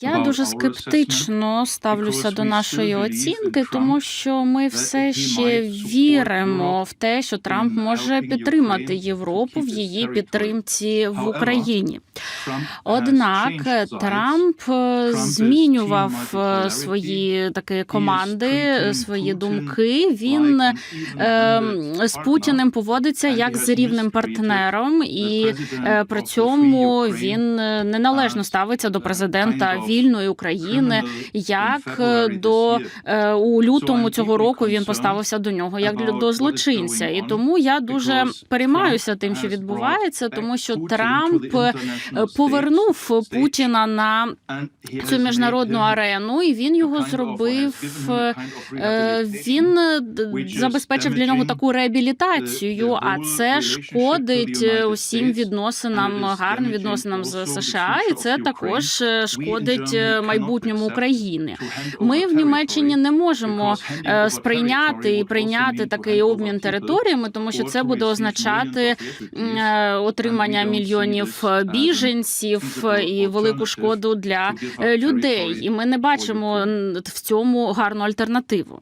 Я дуже скептично ставлюся до нашої оцінки, тому що ми все ще віримо в те, що Трамп може підтримати Європу в її підтримці в Україні. Однак Трамп е, змінював е, свої такі команди, свої думки. Він е, з Путіним поводиться як з рівним партнером, і е, при цьому він неналежно ставиться до президента вільної України. Як до у лютому цього року він поставився до нього як до злочинця, і тому я дуже переймаюся тим, що відбувається, тому що Трамп повернув Путіна на цю міжнародну арену, і він його зробив. Він забезпечив для нього таку реабілітацію, а це шкодить усім відносинам, гарним відносинам з США, і це також шкодить е, майбутньому України. Ми в Німеччині не можемо е, сприйняти і прийняти такий обмін територіями, тому що це буде означати е, отримання мільйонів е, біженців і велику шкоду для людей. І ми не бачимо в цьому гарну альтернативу.